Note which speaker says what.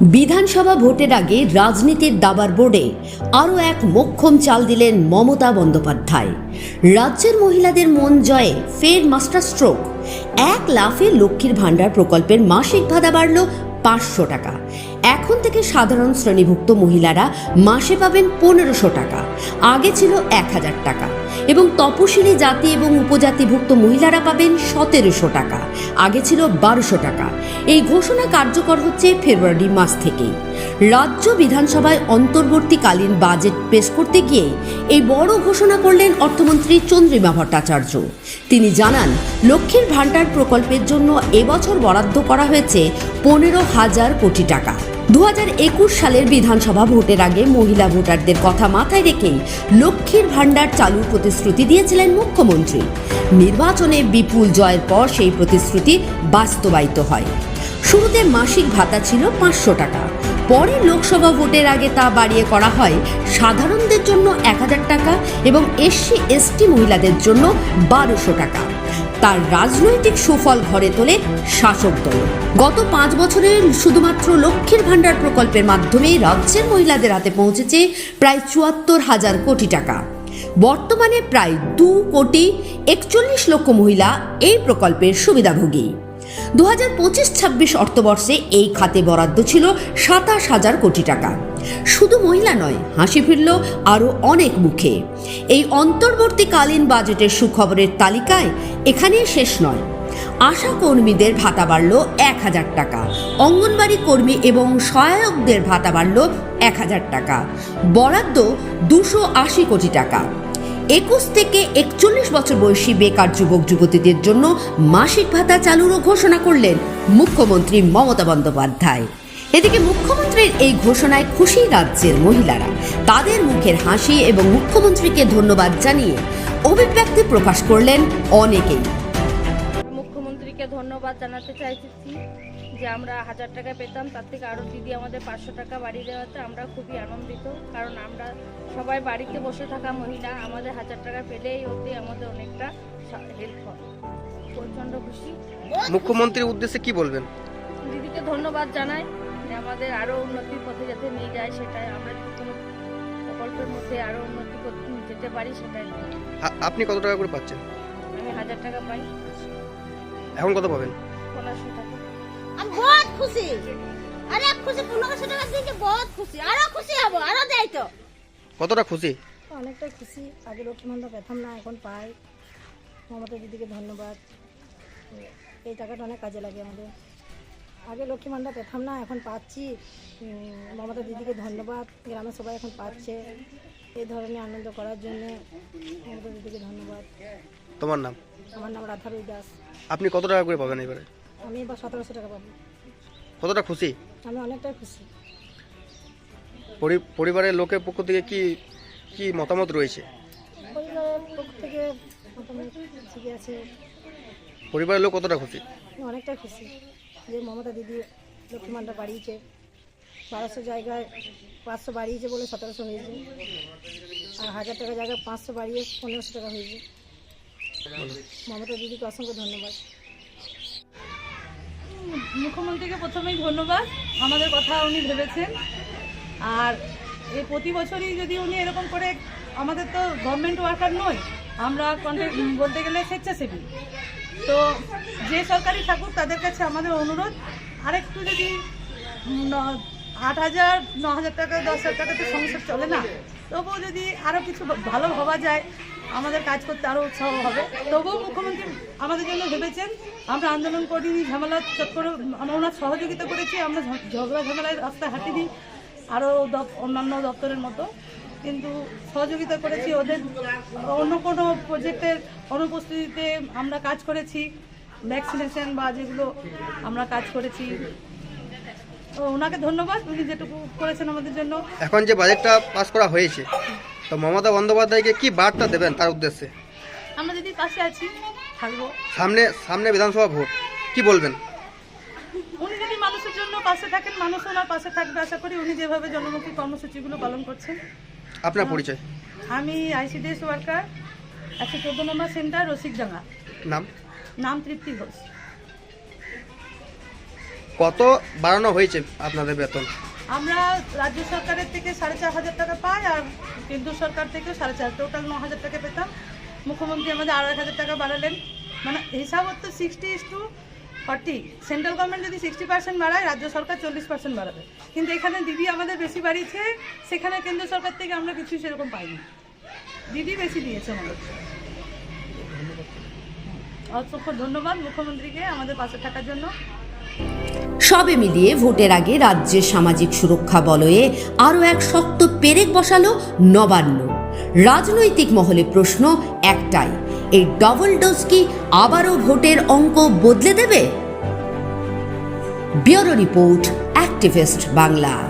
Speaker 1: বিধানসভা ভোটের আগে রাজনীতির দাবার বোর্ডে আরও এক মক্ষম চাল দিলেন মমতা বন্দ্যোপাধ্যায়। রাজ্যের মহিলাদের মন জয়ে ফের মাস্টার স্ট্রোক। এক লাফে লক্ষ্মীর ভাণ্ডার প্রকল্পের মাসিক ভাতা বাড়ল পাঁচশো টাকা। এখন থেকে সাধারণ শ্রেণীভুক্ত মহিলারা মাসে পাবেন পনেরোশো টাকা। আগে ছিল এক হাজার টাকা। এবং তপশিলি জাতি এবং উপজাতিভুক্ত মহিলারা পাবেন সতেরোশো টাকা। আগে ছিল বারোশো টাকা। এই ঘোষণা কার্যকর হচ্ছে ফেব্রুয়ারি মাস থেকেই। রাজ্য বিধানসভায় অন্তর্বর্তীকালীন বাজেট পেশ করতে গিয়ে এই বড় ঘোষণা করলেন অর্থমন্ত্রী চন্দ্রিমা ভট্টাচার্য। তিনি জানান, লক্ষ্মীর ভাণ্ডার প্রকল্পের জন্য এবছর বরাদ্দ করা হয়েছে পনেরো হাজার কোটি টাকা। দু হাজার একুশ সালের বিধানসভা ভোটের আগে মহিলা ভোটারদের কথা মাথায় রেখেই লক্ষ্মীর ভাণ্ডার চালুর প্রতিশ্রুতি দিয়েছিলেন মুখ্যমন্ত্রী। নির্বাচনে বিপুল জয়ের পর সেই প্রতিশ্রুতি বাস্তবায়িত হয়। শুরুতে মাসিক ভাতা ছিল পাঁচশো টাকা। পরে লোকসভা ভোটের আগে তা বাড়িয়ে করা হয় সাধারণদের জন্য এক হাজার টাকা এবং এসসি, এসটি মহিলাদের জন্য বারোশো টাকা। তার রাজনৈতিক সুফল ঘরে তোলে শাসক দল। গত পাঁচ বছরে শুধুমাত্র লক্ষ্মীর ভাণ্ডার প্রকল্পের মাধ্যমে রাজ্যের মহিলাদের হাতে পৌঁছেছে প্রায় চুয়াত্তর হাজার কোটি টাকা। বর্তমানে প্রায় দু কোটি একচল্লিশ লক্ষ মহিলা এই প্রকল্পের সুবিধাভোগী। দু হাজার পঁচিশ ছাব্বিশ অর্থবর্ষে এই খাতে বরাদ্দ ছিল সাতাশ হাজার কোটি টাকা। শুধু মহিলা নয়, হাসি ফিরল আরও অনেক মুখে। এই অন্তর্বর্তীকালীন বাজেটের সুখবরের তালিকায় এখানেই শেষ নয়। আশা কর্মীদের ভাতা বাড়ল এক হাজার টাকা, অঙ্গনবাড়ি কর্মী এবং সহায়কদের ভাতা বাড়ল এক হাজার টাকা, বরাদ্দ দুশো আশি কোটি টাকা। একুশ থেকে একচল্লিশ বছর বয়সী বেকার যুবক যুবতীদের জন্য মাসিক ভাতা চালুরও ঘোষণা করলেন মুখ্যমন্ত্রী মমতা বন্দ্যোপাধ্যায়। এদিকে মুখ্যমন্ত্রীর এই ঘোষণায় খুশি রাজ্যের মহিলারা। তাদের মুখের হাসি এবং মুখ্যমন্ত্রীকে ধন্যবাদ জানিয়ে অভিব্যক্তি প্রকাশ করলেন অনেকেই।
Speaker 2: মুখ্যমন্ত্রীকে ধন্যবাদ জানাতে চাইছি যে আমরা হাজার টাকা পেতাম তার থেকে আরও দিদি আমাদের পাঁচশো টাকা বাড়িয়ে দেওয়াতে আমরা খুবই আনন্দিত। কারণ আমরা সবাই বাড়িতে বসে থাকা মহিলা আমাদের হাজার টাকা পেলেই অতি আমাদের অনেকটা হেল্প হয়। প্রচণ্ড খুশি।
Speaker 3: মুখ্যমন্ত্রীর উদ্দেশ্যে কি বলবেন?
Speaker 2: দিদিকে ধন্যবাদ জানাই যে আমাদের আরও উন্নতির পথে যাতে নিয়ে যায় সেটাই আমরা কোনো প্রকল্পের মধ্যে আরও উন্নতি করতে যেতে পারি সেটাই।
Speaker 3: আপনি কত টাকা করে পাচ্ছেন?
Speaker 2: আমি হাজার টাকা পাই।
Speaker 3: এখন কত পাবেন?
Speaker 4: আমি বহুত খুশি। আরে খুশি পনেরোশো টাকা দিয়েছে বহুত খুশি? আরও খুশি হব আরও দেয় তো।
Speaker 3: কতটা খুশি?
Speaker 5: অনেকটাই খুশি। আগে লক্ষ্মীভাণ্ডার পেতাম না এখন পাই। মমতা দিদিকে ধন্যবাদ। এই টাকাটা অনেক কাজে লাগে আমাদের। আগে লক্ষ্মী ভাণ্ডার পেতাম না এখন পাচ্ছি। মমতা দিদিকে ধন্যবাদ। গ্রামের সবাই এখন পাচ্ছে। এই ধরনের আনন্দ করার জন্য দিদিকে ধন্যবাদ।
Speaker 3: তোমার নাম?
Speaker 5: আমার নাম রাধারুই দাস।
Speaker 3: আপনি কত টাকা করে পাবেন এবারে?
Speaker 5: আমি এবার সতেরোশো টাকা পাবো।
Speaker 3: কতটা খুশি?
Speaker 5: আমি অনেকটাই খুশি।
Speaker 3: পরি- পরিবারের লোকের পক্ষ থেকে কি কি মতামত রয়েছে?
Speaker 5: পরিবারের পক্ষ থেকে মোটামুটি ঠিকই আছে।
Speaker 3: পরিবারের লোক কতটা খুশি?
Speaker 5: আমি অনেকটাই খুশি যে মমতা দিদি লক্ষ্মী ভাণ্ডার বাড়িয়েছে বারোশো জায়গায় পাঁচশো বাড়িয়েছে বলে সতেরোশো হয়েছে। আর হাজার টাকা জায়গায় পাঁচশো বাড়িয়ে পনেরোশো টাকা হয়েছে। মমতা দিদিকে অসংখ্য ধন্যবাদ।
Speaker 6: মুখ্যমন্ত্রীকে প্রথমেই ধন্যবাদ। আমাদের কথা উনি ভেবেছেন। আর এই প্রতি বছরই যদি উনি এরকম করে, আমাদের তো গভর্নমেন্ট ওয়ার্কার নই আমরা কন্ট্রাক্ট বলতে গেলে স্বেচ্ছাসেবী। তো যে সরকারি থাকুক তাদের কাছে আমাদের অনুরোধ। আরেকটু যদি আট হাজার, ন হাজার টাকা, দশ হাজার টাকাতে সংসার চলে না। তবুও যদি আরও কিছু ভালো ভাবা যায়, আমাদের কাজ করতে আরও উৎসাহ হবে। তবুও মুখ্যমন্ত্রী আমাদের জন্য ভেবেছেন, আমরা আন্দোলন করিনি, ঝামেলা করে, আমরা ওনার সহযোগিতা করেছি, আমরা ঝগড়া ঝামেলায় রাস্তায় হাঁটিনি আরও অন্যান্য দপ্তরের মতো। কিন্তু সহযোগিতা করেছি ওদের, অন্য কোনো প্রজেক্টের অনুপস্থিতিতে আমরা কাজ করেছি ভ্যাকসিনেশন বা যেগুলো আমরা কাজ করেছি তো ওনাকে ধন্যবাদ উনি যেটুকু করেছেন আমাদের জন্য।
Speaker 3: এখন যে বাজেটটা পাস করা হয়েছে তো মমতা বন্দ্যোপাধ্যায়কে কি বার্তা দেবেন তার উদ্দেশ্যে?
Speaker 6: আমরা যদি পাশে আছি থাকব।
Speaker 3: সামনে সামনে বিধানসভা ভোট কি বলবেন?
Speaker 6: উনি যদি মানুষের জন্য পাশে থাকেন মানুষ ওনার পাশে থাকবে আশা করি উনি যেভাবে জনমুখী কর্মসূচিগুলো পালন করছেন।
Speaker 3: আপনার পরিচয়?
Speaker 6: আমি আইসিডিএস ওয়ার্কার একশো চোদ্দ নম্বর সেন্টার রসিকডাঙ্গা।
Speaker 3: নাম?
Speaker 6: নাম তৃপ্তি ঘোষ।
Speaker 3: কত বাড়ানো হয়েছে আপনাদের বেতন?
Speaker 6: আমরা রাজ্য সরকারের থেকে সাড়ে চার হাজার টাকা পাই আর কেন্দ্র সরকার থেকেও সাড়ে চার, টোটাল ন হাজার টাকা পেতাম মুখ্যমন্ত্রী আমাদের আড়াই হাজার টাকা বাড়ালেন। মানে হিসাব হতো sixty is two forty central government যদি সিক্সটি পার্সেন্ট বাড়ায়, রাজ্য সরকার চল্লিশ পার্সেন্ট বাড়াবে। কিন্তু এখানে দিদি আমাদের বেশি বাড়িয়েছে, সেখানে কেন্দ্র সরকার থেকে আমরা কিছুই সেরকম পাইনি। দিদি বেশি দিয়েছে আমাদের। অসংখ্য ধন্যবাদ মুখ্যমন্ত্রীকে আমাদের পাশে থাকার জন্য।
Speaker 1: সবে মিলিয়ে ভোটের আগে রাজ্যের সামাজিক সুরক্ষা বলয়ে আরও এক শক্ত পেরেক বসালো নবান্ন। রাজনৈতিক মহলে প্রশ্ন একটাই, এই ডবল ডোজ কি আবারও ভোটের অঙ্ক বদলে দেবে? Bureau report activist Bangla.